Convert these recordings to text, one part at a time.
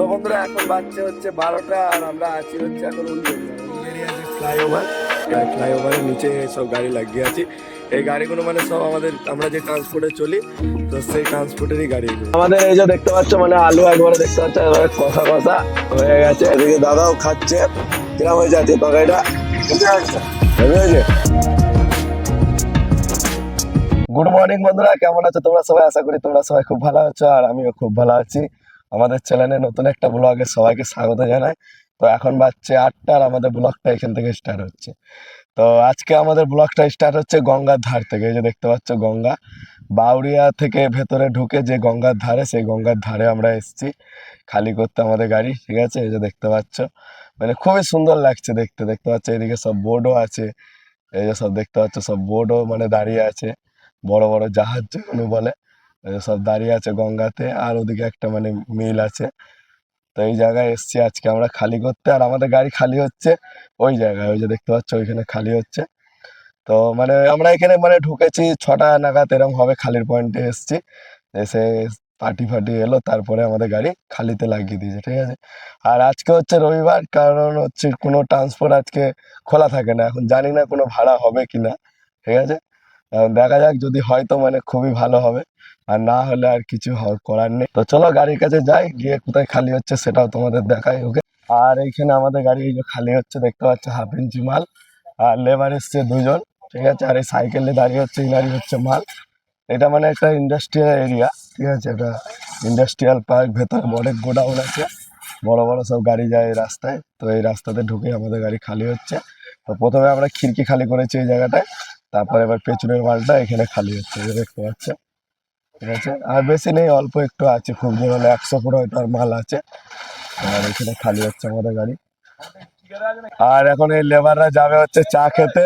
তো বন্ধুরা এখন বাচ্চা হচ্ছে বারোটা আর আমরা আছি হচ্ছে এখন ফ্লাইওভার ফ্লাইওভারের নিচে সব গাড়ি লাগিয়ে আছি। এই গাড়িগুলো মানে সব আমাদের আমরা যে ট্রান্সপোর্টে চলি তো সেই ট্রান্সপোর্টেরই গাড়ি আমাদের এই যে দেখতে পাচ্ছ মানে আলু একবারে দেখতে পাচ্ছ এবারে কষা কষা হয়ে গেছে। এদিকে দাদাও খাচ্ছে। কিরম হয়ে যাচ্ছে তরকারিটা? হয়েছে? গুড মর্নিং বন্ধুরা কেমন আছো? তোমরা সবাই আশা করি তোমরা সবাই খুব ভালো আছো আর আমিও খুব ভালো আছি। আমাদের চ্যানেলে নতুন একটা ব্লগে সবাইকে স্বাগত জানাই। তো এখন বাজছে আটটা আর আমাদের ব্লগটা এখান থেকে স্টার্ট হচ্ছে। তো আজকে আমাদের ব্লগটা স্টার্ট হচ্ছে গঙ্গার ধার থেকে। এই যে দেখতে পাচ্ছ গঙ্গা। বাউরিয়া থেকে ভেতরে ঢুকে যে গঙ্গার ধারে, সেই গঙ্গার ধারে আমরা এসেছি। খালি করতে আমাদের গাড়ি, ঠিক আছে? এই যে দেখতে পাচ্ছ। মানে খুবই সুন্দর লাগছে দেখতে। দেখতে পাচ্ছ এদিকে সব বোর্ডও আছে। এই যে সব দেখতে পাচ্ছ সব বোর্ডও মানে দাঁড়িয়ে আছে। বড় বড় জাহাজ যেগুলো বলে। সব দাঁড়িয়ে আছে গঙ্গাতে, আর ওদিকে একটা মানে মিল আছে। তো এই জায়গায় এসছি আজকে আমরা খালি করতে, আর আমাদের গাড়ি খালি হচ্ছে ওই জায়গায়, ওই যে দেখতে পাচ্ছ ওইখানে খালি হচ্ছে। তো মানে আমরা এখানে মানে ঢুকেছি, ছটা নাগাদ এরকম হবে খালির পয়েন্টে এসছি। এসে পার্টি ফাটি এলো, তারপরে আমাদের গাড়ি খালিতে লাগিয়ে দিয়েছে, ঠিক আছে? আর আজকে হচ্ছে রবিবার, কারণ হচ্ছে কোনো ট্রান্সপোর্ট আজকে খোলা থাকে না, এখন জানি না কোনো ভাড়া হবে কি না ঠিক আছে? দেখা যাক যদি হয় তো মানে খুবই ভালো হবে। আর না হলে আর কিছু করার নেই। তো চলো গাড়ির কাছে যাই, গিয়ে কোথায় খালি হচ্ছে সেটাও তোমাদের দেখাই ওকে আর এইখানে আমাদের গাড়ি এই যে খালি হচ্ছে, দেখতে পাচ্ছ, হাফ ইঞ্চি মাল। আর লেবার এসছে দুজন, ঠিক আছে? আর এই সাইকেলে দাঁড়িয়ে হচ্ছে গাড়ি হচ্ছে মাল। এটা মানে একটা ইন্ডাস্ট্রিয়াল এরিয়া ঠিক আছে? এটা ইন্ডাস্ট্রিয়াল পার্ক ভেতরে অনেক গোডাউন আছে। বড় বড় সব গাড়ি যায় এই রাস্তায়। তো এই রাস্তাতে ঢুকে আমাদের গাড়ি খালি হচ্ছে। তো প্রথমে আমরা খিড়কি খালি করেছি এই জায়গাটায়, তারপরে এবার পেছনের মালটা এখানে খালি হচ্ছে দেখতে পাচ্ছ। ঠিক আছে? আর বেশি নেই অল্প একটু আছে খুব হলে একশো ফুট হয়তো আর মাল আছে। আর এখানে খালি হচ্ছে আমাদের গাড়ি। আর এখন এই লেবাররা যাবে হচ্ছে চা খেতে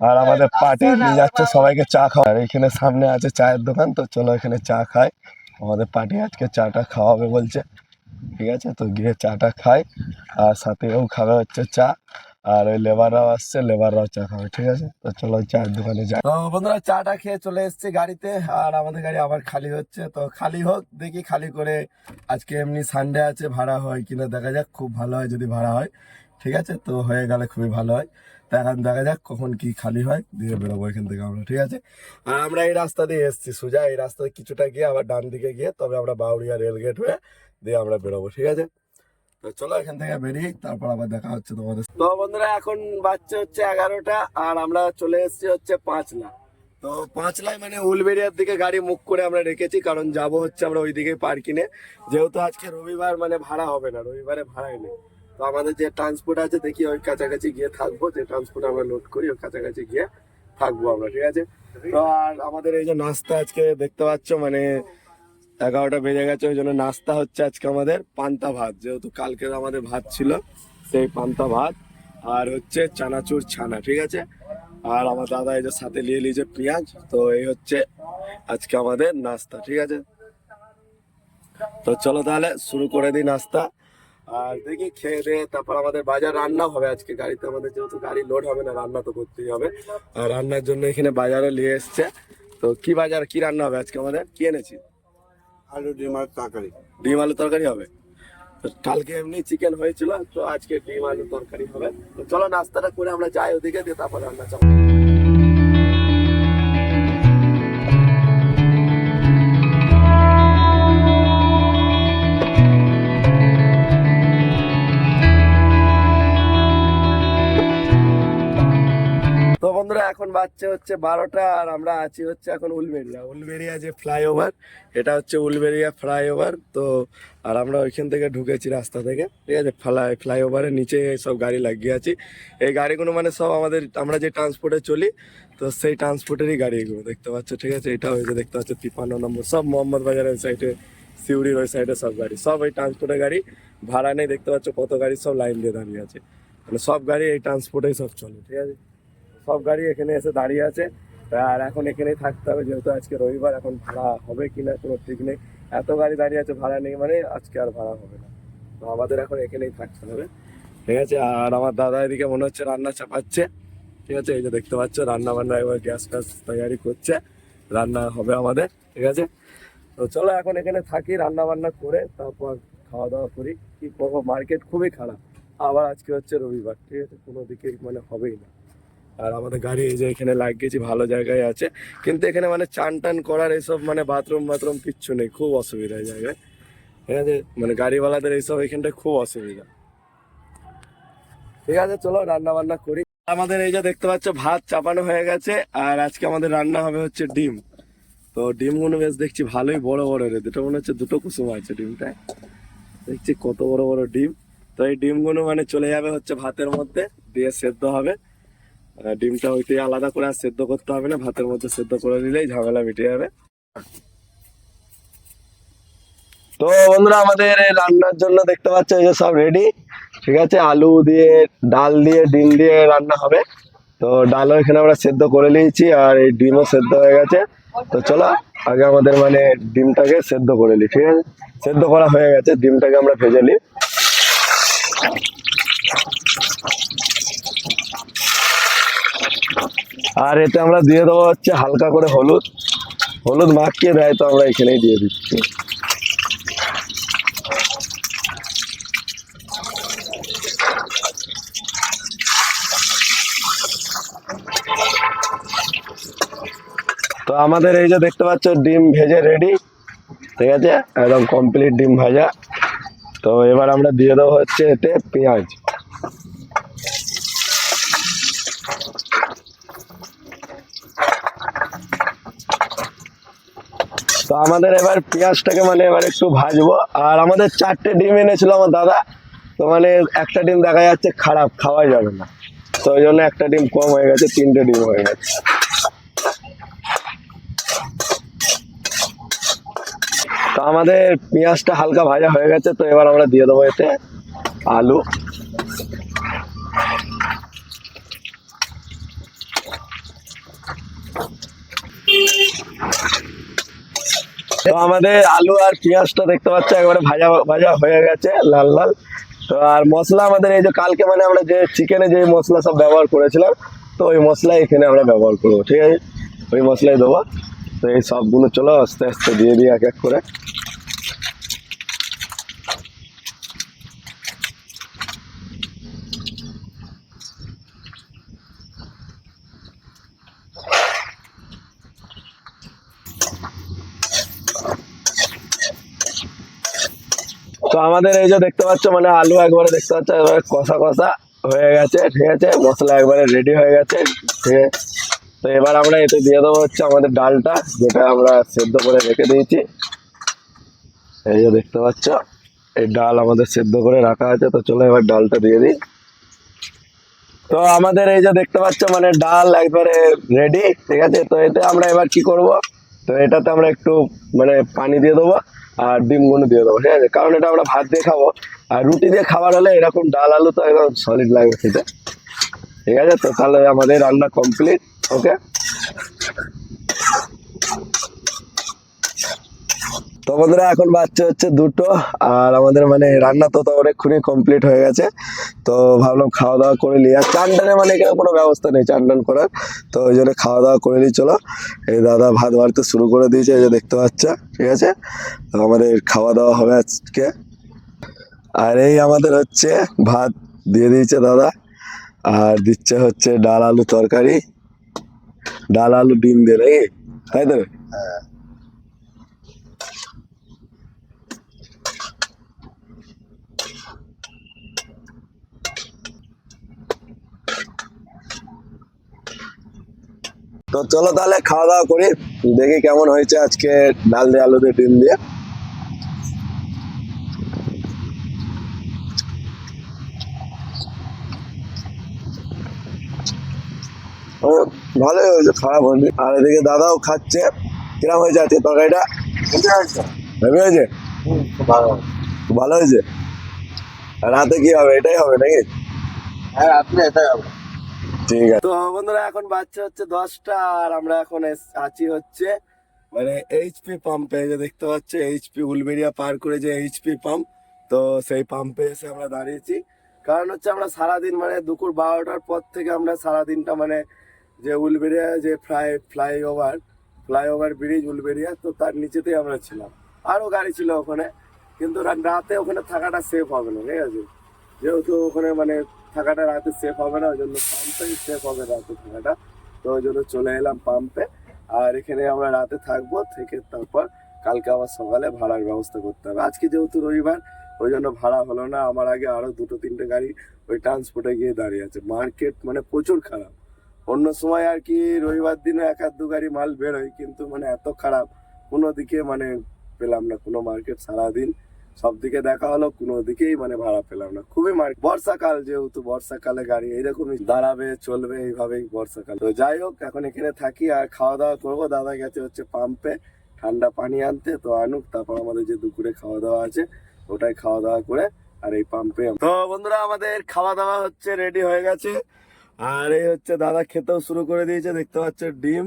আর আমাদের পার্টি নিয়ে যাচ্ছে সবাইকে চা খাওয়া। আর এখানে সামনে আছে চায়ের দোকান তো চলো এখানে চা খাই। আমাদের পার্টি আজকে চাটা খাওয়াবে বলছে। ঠিক আছে? তো গিয়ে চাটা খাই আর সাথে খাবে হচ্ছে চা। আর ওই লেবাররাও আসছে, লেবাররাও চা খাবে, ঠিক আছে? তো চলো চায়ের দোকানে যাই। তো বন্ধুরা, চাটা খেয়ে চলে এসেছে গাড়িতে, আর আমাদের গাড়ি আবার খালি হচ্ছে। তো খালি হোক, দেখি খালি করে আজকে এমনি সানডে আছে, ভাড়া হয় কিনা দেখা যাক, খুব ভালো হয় যদি ভাড়া হয়, ঠিক আছে? তো হয়ে গেলে খুবই ভালো হয়। তো এখন দেখা যাক কখন কি খালি হয়, দিয়ে বেরোবো এখান থেকে আমরা, ঠিক আছে? আর আমরা এই রাস্তা দিয়ে এসেছি, সোজা এই রাস্তা কিছুটা গিয়ে আবার ডান দিকে গিয়ে, তবে আমরা বাউরিয়া রেল গেট হয়ে দিয়ে আমরা বেরোবো, ঠিক আছে? তো চলো এখান থেকে বেরিয়ে তারপর আবার দেখা হচ্ছে তোমাদের তো বন্ধুরা, এখন বাচ্চা হচ্ছে এগারোটা আর আমরা চলে এসেছি হচ্ছে পাঁচলা। তো পাঁচলায় মানে উলবেরিয়ার দিকে গাড়ি মুখ করে আমরা রেখেছি, কারণ যাব হচ্ছে আমরা ওই দিকে পার্কিংয়ে। যেহেতু আজকে রবিবার মানে ভাড়া হবে না, রবিবারে ভাড়াই নেই। তো আমাদের যে ট্রান্সপোর্ট আছে, দেখি ওই কাছাকাছি গিয়ে থাকব। যে ট্রান্সপোর্ট আমরা লোড করি, ওই কাছাকাছি গিয়ে থাকব আমরা, ঠিক আছে? তো আর আমাদের এই যে নাস্তা আজকে দেখতে পাচ্ছ মানে এগারোটা বেজে গেছে, ওই জন্য নাস্তা হচ্ছে আজকে আমাদের পান্তা ভাত। যেহেতু কালকে আমাদের ভাত ছিল, সেই পান্তা ভাত আর হচ্ছে চানাচুর ছানা, ঠিক আছে? আর আমার দাদা এই যে সাথে নিয়ে নিয়েছে পেঁয়াজ, তো এই হচ্ছে আজকে আমাদের নাস্তা, ঠিক আছে? তো চলো তাহলে শুরু করে দিই নাস্তা। আর দেখি খেয়ে দিয়ে তারপর আমাদের বাজার রান্না হবে আজকে। গাড়িতে আমাদের যেহেতু গাড়ি লোড হবে না, রান্না তো করতেই হবে। আর রান্নার জন্য এখানে বাজারও নিয়ে এসছে। তো কি বাজার, কি রান্না হবে আজকে আমাদের? কি এনেছি আলু, ডিম আলু তরকারি। ডিম আলু তরকারি হবে। কালকে এমনি চিকেন হয়েছিল, তো আজকে ডিম আলু তরকারি হবে। চলো নাস্তাটা করে আমরা যাই ওদিকে, দিয়ে তারপরে আমরা চাপ বাচ্চা হচ্ছে বারোটা আর আমরা আছি হচ্ছে এখন উলবেরিয়া। উলবেরিয়া যে ফ্লাইওভার, এটা হচ্ছে উলবেরিয়া ফ্লাইওভার। তো আর আমরা ওইখান থেকে ঢুকেছি রাস্তা থেকে, ঠিক আছে? ফ্লাই ফ্লাইওভারের নিচে সব গাড়ি লাগিয়ে আছি। এই গাড়িগুলো মানে সব আমাদের, আমরা যে ট্রান্সপোর্টে চলি, তো সেই ট্রান্সপোর্টেরই গাড়ি এগুলো দেখতে পাচ্ছ? ঠিক আছে? এটা হয়েছে, দেখতে পাচ্ছ? তিপ্পান্ন নম্বর, সব মোহাম্মদ বাজারের সাইডে সিউড়ির ওই সাইডে সব গাড়ি, সব এই ট্রান্সপোর্টের গাড়ি, ভাড়া নেই, দেখতে পাচ্ছ? কত গাড়ি সব লাইন দিয়ে দাঁড়িয়ে আছে। মানে সব গাড়ি এই ট্রান্সপোর্টেই সব চলে, ঠিক আছে? সব গাড়ি এখানে এসে দাঁড়িয়ে আছে। আর এখন এখানেই থাকতে হবে, যেহেতু আজকে রবিবার, এখন ভাড়া হবে কিনা কোনো ঠিক নেই। এত গাড়ি দাঁড়িয়ে আছে, ভাড়া নেই মানে আজকে আর ভাড়া হবে না। তো আমাদের এখন এখানেই থাকতে হবে। ঠিক আছে? আর আমার দাদা এদিকে মনে হচ্ছে রান্না চাপাচ্ছে। ঠিক আছে? এই যে দেখতে পাচ্ছ রান্না বান্না এবার গ্যাস ফ্যাস তৈরি করছে। রান্না হবে আমাদের। ঠিক আছে? তো চলো, এখন এখানে থাকি রান্না বান্না করে তারপর খাওয়া দাওয়া করি। কি করব? মার্কেট খুবই খারাপ। আবার আজকে হচ্ছে রবিবার। ঠিক আছে? কোনো দিকে মানে হবেই না। আর আমাদের গাড়ি এই যে এখানে লাগিয়েছি, ভালো জায়গায় আছে। কিন্তু এখানে মানে চান টান করার এইসব মানে বাথরুম বাথরুম কিচ্ছু নেই, খুব অসুবিধা এই জায়গায়। ঠিক আছে? মানে গাড়িওয়ালাদের এইসব এখানটায় খুব অসুবিধা। ঠিক আছে, চলো রান্না বান্না করি। আমাদের এই যে দেখতে পাচ্ছ, ভাত চাপানো হয়ে গেছে, আর আজকে আমাদের রান্না হবে হচ্ছে ডিম। তো ডিমগুলো বেশ দেখছি ভালোই বড় বড় রে, দুটো মনে হচ্ছে দুটো কুসুম আছে ডিমটায়। দেখছি কত বড় বড় ডিম। তো এই ডিমগুলো মানে চলে যাবে হচ্ছে ভাতের মধ্যে, দিয়ে সেদ্ধ হবে। ডিমটা ওইটাই আলাদা করে আর সেদ্ধ করতে হবে না, ভাতের মধ্যে সেদ্ধ করে দিলেই ঝামেলা মিটে যাবে। তো বন্ধুরা, আমাদের রান্নার জন্য দেখতে পাচ্ছ এই যে সব রেডি ঠিক আছে, আলু দিয়ে, ডাল দিয়ে, ডিম দিয়ে রান্না হবে। তো ডালও এখানে আমরা সেদ্ধ করে নিয়েছি আর এই ডিমও সেদ্ধ হয়ে গেছে। তো চলো, আগে আমাদের মানে ডিমটাকে সেদ্ধ করে নিই, ঠিক আছে? সেদ্ধ করা হয়ে গেছে, ডিমটাকে আমরা ভেজে নিই। আর এতে আমরা দিয়ে দেবো হচ্ছে হালকা করে হলুদ। হলুদ মাখিয়ে দেয় তো আমরা এখানেই দিয়ে দিচ্ছি। তো আমাদের এই যে দেখতে পাচ্ছ, ডিম ভেজে রেডি ঠিক আছে? একদম কমপ্লিট ডিম ভাজা। তো এবার আমরা দিয়ে দেবো হচ্ছে এতে পেঁয়াজ। তো আমাদের এবার পেঁয়াজটাকে মানে এবার একটু ভাজবো। আর আমাদের চারটে ডিম এনেছিল আমার দাদা। তো মানে একটা ডিম দেখা যাচ্ছে খারাপ খাওয়া যাবে না। তো ওই জন্য একটা ডিম কম হয়ে গেছে, তিনটে ডিম হয়ে গেছে। তো আমাদের পেঁয়াজটা হালকা ভাজা হয়ে গেছে, তো এবার আমরা দিয়ে দেবো এতে আলু। তো আমাদের আলু আর পেঁয়াজটা দেখতে পাচ্ছ, একবারে ভাজা ভাজা হয়ে গেছে, লাল লাল। তো আর মশলা আমাদের এই যে কালকে মানে আমরা যে চিকেনে যে মশলা সব ব্যবহার করেছিলাম, তো ওই মশলা এখানে আমরা ব্যবহার করব, ঠিক আছে? ওই মশলাই দেবো। তো এই সবগুলো চলো আস্তে আস্তে দিয়ে দিই এক এক করে। তো আমাদের এই যে দেখতে পাচ্ছ মানে আলু একবারে দেখতে পাচ্ছ এবারে কষা কষা হয়ে গেছে, ঠিক আছে? মশলা একবারে রেডি হয়ে গেছে, ঠিক আছে? তো এবার আমরা এতে দিয়ে দেবো হচ্ছে আমাদের ডালটা, যেটা আমরা সেদ্ধ করে রেখে দিয়েছি। এই যে দেখতে পাচ্ছ, এই ডাল আমাদের সেদ্ধ করে রাখা আছে, তো চলো এবার ডালটা দিয়ে দিই। তো আমাদের এই যে দেখতে পাচ্ছ মানে ডাল একবারে রেডি ঠিক আছে? তো এতে আমরা এবার কি করব? তো এটাতে আমরা একটু মানে পানি দিয়ে দেবো আর ডিমগুলো দিয়ে দেবো, ঠিক আছে? কারণ এটা আমরা ভাত দিয়ে খাব। আর রুটি দিয়ে খাবার হলে এরকম ডাল আলু তো একদম সলিড লাগবে খেতে। ঠিক আছে? তো তাহলে আমাদের রান্না কমপ্লিট ওকে তো বন্ধুরা, এখন বাচ্চা হচ্ছে দুটো, আর আমাদের মানে রান্না তো তো অনেকক্ষণই কমপ্লিট হয়ে গেছে। তো ভাবলাম খাওয়া দাওয়া করে নিই, আর চান টানে মানে এখানে কোনো ব্যবস্থা নেই চান টান করার। তো ওই জন্য খাওয়া দাওয়া করে নিই, চলো। এই দাদা ভাত বাড়তে শুরু করে দিয়েছে, এই যে দেখতে পাচ্ছ, ঠিক আছে? তো আমাদের খাওয়া দাওয়া হবে আজকে। আর এই আমাদের হচ্ছে ভাত দিয়ে দিয়েছে দাদা, আর দিচ্ছে হচ্ছে ডাল আলু তরকারি। ডাল আলু ডিম দিয়ে, নাকি? তাই তো? তো চলো তাহলে খাওয়া দাওয়া করি। দেখি কেমন হয়েছে আজকে ডাল দিয়ে আলু দিয়ে, ডিম দিয়ে। ভালোই হয়েছে, খারাপ হয়নি। আর এদিকে দাদাও খাচ্ছে। কিরম হয়েছে আজকে তরকারিটা? হেভি হয়েছে? ভালো হয়েছে? রাতে কি হবে? এটাই হবে নাকি? হ্যাঁ আপনি এটাই হবে। ঠিক আছে। তো বন্ধুরা, এখন বাচ্চা হচ্ছে দশটা, আর আমরা এখন আছি হচ্ছে মানে এইচপি পাম্পে যে দেখতে পাচ্ছ এইচপি উলবেরিয়া পার করে যে এইচপি পাম্প তো সেই পাম্পে এসে আমরা দাঁড়িয়েছি। কারণ হচ্ছে আমরা সারাদিন মানে দুপুর বারোটার পর থেকে আমরা সারাদিনটা মানে যে উলবেরিয়া যে fly, flyover flyover bridge Uluberia তো তার নিচেতেই আমরা ছিলাম। আরও গাড়ি ছিল ওখানে, কিন্তু রাতে ওখানে থাকাটা সেফ হবে না, ঠিক আছে? যেহেতু ওখানে মানে থাকাটা রাতে সেফ হবে না ওই জন্য পাম্পেই সেফ হবে রাতে থাকাটা। তো ওই জন্য চলে এলাম পাম্পে আর এখানে আমরা রাতে থাকব থেকে তারপর কালকে আবার সকালে ভাড়ার ব্যবস্থা করতে হবে। আজকে যেহেতু রবিবার ওই জন্য ভাড়া হলো না। আমার আগে আরও দুটো, তিনটে গাড়ি ওই ট্রান্সপোর্টে গিয়ে দাঁড়িয়ে আছে। মার্কেট মানে প্রচুর খারাপ। অন্য সময় আর কি রবিবার দিনে এক আধ দু গাড়ি মাল বেরোয়, কিন্তু মানে এত খারাপ। কোনো দিকে মানে পেলাম না। কোনো মার্কেট সারাদিন সব দিকে দেখা হলো, কোনো দিকেই মানে ভাড়া পেলাম না। খুবই মার বর্ষাকাল যেহেতু, বর্ষাকালে গাড়ি এইরকমই দাঁড়াবে, চলবে, এইভাবেই বর্ষাকাল। তো যাই হোক, এখন এখানে থাকি আর খাওয়া দাওয়া করব। দাদা গেছে হচ্ছে পাম্পে ঠান্ডা পানি আনতে, তো আনুক, তারপর আমাদের যে দুপুরে খাওয়া দাওয়া আছে, ওটাই খাওয়া দাওয়া করে আর এই পাম্পে তো বন্ধুরা, আমাদের খাওয়া দাওয়া হচ্ছে রেডি হয়ে গেছে। আর এই হচ্ছে দাদা খেতেও শুরু করে দিয়েছে, দেখতে পাচ্ছ, ডিম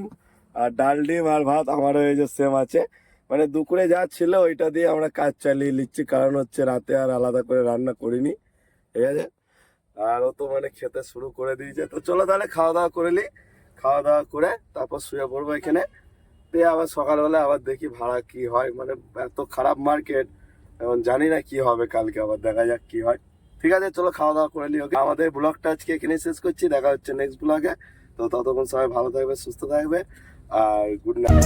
আর ডাল ডিম আর ভাত, আমারও এই যে সেম আছে। মানে দুপুরে যা ছিল ওইটা দিয়ে আমরা কাজ চালিয়ে নিচ্ছি, কারণ হচ্ছে রাতে আর আলাদা করে রান্না করিনি, ঠিক আছে? আর ও তো মানে খেতে শুরু করে দিয়েছে। তো চলো তাহলে খাওয়া দাওয়া করে নি, খাওয়া দাওয়া করে তারপর শুয়ে পড়ব এখানে। দিয়ে আবার সকালবেলা আবার দেখি ভাড়া কি হয় মানে এত খারাপ মার্কেট, এখন জানি না কি হবে কালকে, আবার দেখা যাক কি হয়। ঠিক আছে, চলো খাওয়া দাওয়া করে নি, ওকে। আমাদের ব্লগটা আজকে এখানে শেষ করছি, দেখা হচ্ছে নেক্সট ব্লগে। তো ততক্ষণ সবাই ভালো থাকবে, সুস্থ থাকবে, আর গুড নাইট